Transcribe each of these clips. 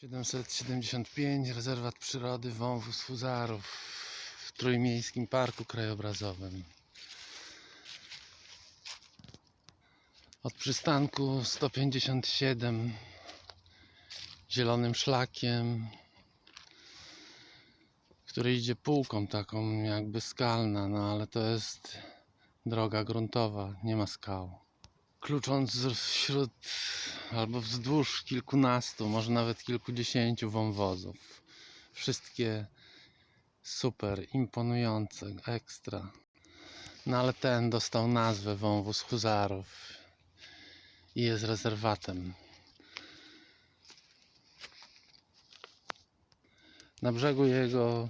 775 Rezerwat Przyrody Wąwóz Fuzarów w Trójmiejskim Parku Krajobrazowym. Od przystanku 157 zielonym szlakiem, który idzie półką taką jakby skalna, no ale to jest droga gruntowa, nie ma skał. Klucząc wśród albo wzdłuż kilkunastu, może nawet kilkudziesięciu wąwozów. Wszystkie super, imponujące, ekstra. No ale ten dostał nazwę wąwóz Huzarów i jest rezerwatem. Na brzegu jego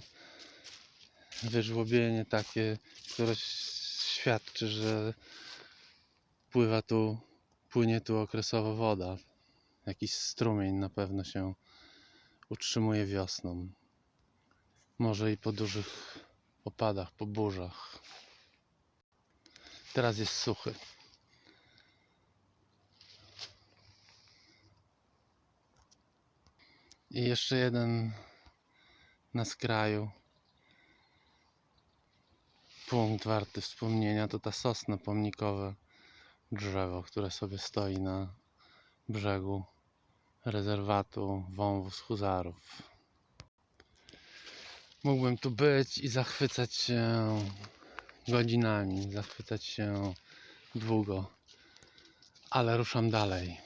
wyżłobienie takie, które świadczy, że pływa tu, płynie tu okresowo woda. Jakiś strumień na pewno się utrzymuje wiosną. Może i po dużych opadach, po burzach. Teraz jest suchy. I jeszcze jeden na skraju. Punkt warty wspomnienia to ta sosna pomnikowa drzewo, które sobie stoi na brzegu rezerwatu wąwóz Huzarów. Mógłbym tu być i zachwycać się godzinami, zachwycać się długo, ale ruszam dalej.